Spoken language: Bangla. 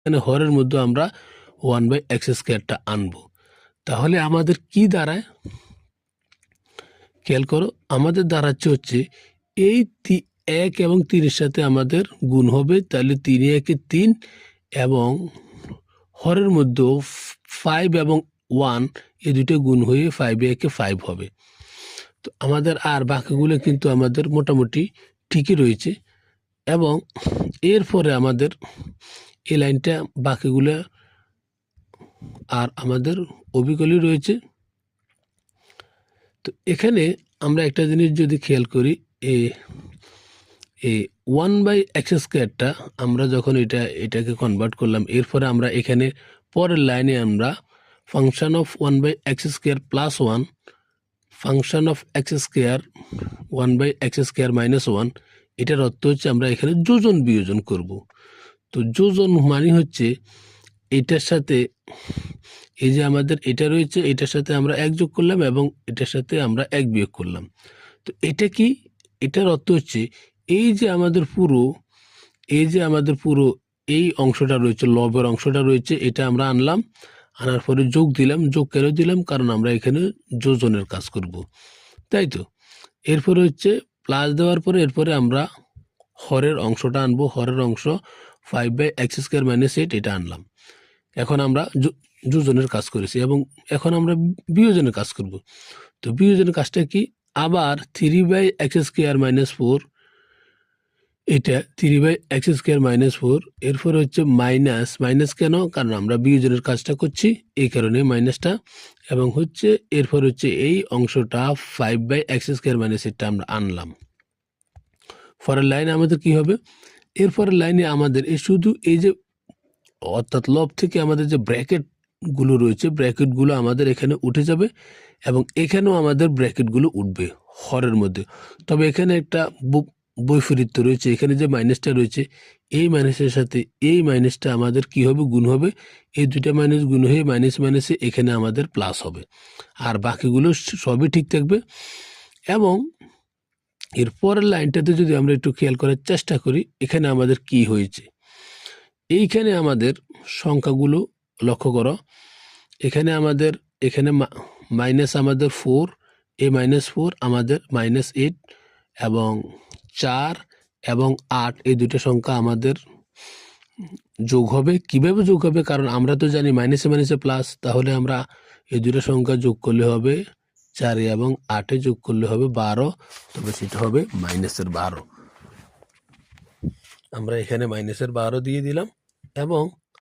এখানে হরের মধ্যে আমরা ওয়ান বাই এক্স স্কোয়ারটা আনব। তাহলে আমাদের কি দাঁড়ায়? খেয়াল করো, আমাদের দাঁড়াচ্ছে হচ্ছে এই এক এবং তিনের সাথে আমাদের গুণ হবে, তাহলে তিন, একে, তিন এবং হরের মধ্যেও ফাইভ এবং ওয়ান এই দুটো গুণ হয়ে ফাইভ একে ফাইভ হবে। তো আমাদের আর বাকিগুলো কিন্তু আমাদের মোটামুটি ঠিকই রয়েছে এবং এরপরে আমাদের এই লাইনটা বাকিগুলো আর আমাদের অবিকলই রয়েছে। তো এখানে আমরা একটা জিনিস যদি খেয়াল করি, এ এই ওয়ান বাই এক্স স্কোয়ারটা আমরা যখন এটা, এটাকে কনভার্ট করলাম, এরপরে আমরা এখানে পরের লাইনে আমরা function of one by x square plus one function of x square one by x square minus one এটার অর্থ হচ্ছে আমরা এখানে যোজন বিয়োজন করব। তো যোজন মানে হচ্ছে এটার সাথে, এই যে আমাদের এটা রয়েছে, এটার সাথে আমরা এক যোগ করলাম এবং এটার সাথে আমরা এক বিয়োগ করলাম। তো এটা কি? এটার অর্থ হচ্ছে এই যে আমাদের পুরো, এই যে আমাদের পুরো এই অংশটা রয়েছে, লবের অংশটা রয়েছে, এটা আমরা আনলাম, আনার পরে যোগ দিলাম, যোগ কেন দিলাম? কারণ আমরা এখানে যোজনের কাজ করব। তাই তো? এরপরে হচ্ছে প্লাস দেওয়ার পরে এরপরে আমরা হরের অংশটা আনব, হরের অংশ five by x square minus eight এটা আনলাম। এখন আমরা যোজনের কাজ করেছি এবং এখন আমরা বিয়োজনের কাজ করব। তো বিয়োজনের কাজটা কি? আবার three by x square minus four এটা three by x square minus four এরপর হচ্ছে মাইনাস মাইনাস কেন? কারণ আমরা বিয়োজনের কাজটা করছি, এই কারণে মাইনাসটা এবং হচ্ছে এরপর হচ্ছে এই অংশটা five by x square minus এটা আমরা আনলাম। পরের লাইন আমাদের কি হবে? এরপরের লাইনে আমাদের এই শুধু এই যে, অর্থাৎ লব থেকে আমাদের যে ব্র্যাকেটগুলো রয়েছে ব্র্যাকেটগুলো আমাদের এখানে উঠে যাবে এবং এখানেও আমাদের ব্র্যাকেটগুলো উঠবে হরের মধ্যে। তবে এখানে একটা বৈপরীত্য রয়েছে, এখানে যে মাইনাসটা রয়েছে, এই মাইনাসের সাথে এই মাইনাসটা আমাদের কি হবে? গুণ হবে। এই দুইটা মাইনাস গুণ হয়ে মাইনাস মাইনাসে এখানে আমাদের প্লাস হবে। আর বাকিগুলো সবই ঠিক থাকবে। এবং এর পরের লাইনটাতে যদি আমরা একটু খেয়াল করার চেষ্টা করি, এখানে আমাদের কি হয়েছে? এইখানে আমাদের সংখ্যাগুলো লক্ষ্য করো। এখানে আমাদের, এখানে মাইনাস আমাদের ফোর এ মাইনাস ফোর আমাদের মাইনাস এইট এবং চার এবং আট, এই দুটো সংখ্যা আমাদের যোগ হবে। কীভাবে যোগ হবে? কারণ আমরা তো জানি মাইনাসে মাইনাসে প্লাস তাহলে আমরা এই দুটো সংখ্যা যোগ করলে হবে চারে এবং আটে যোগ করলে হবে বারো, তবে সেটা হবে মাইনাসের বারো। আমরা এখানে মাইনাসের বারো দিয়ে দিলাম এবং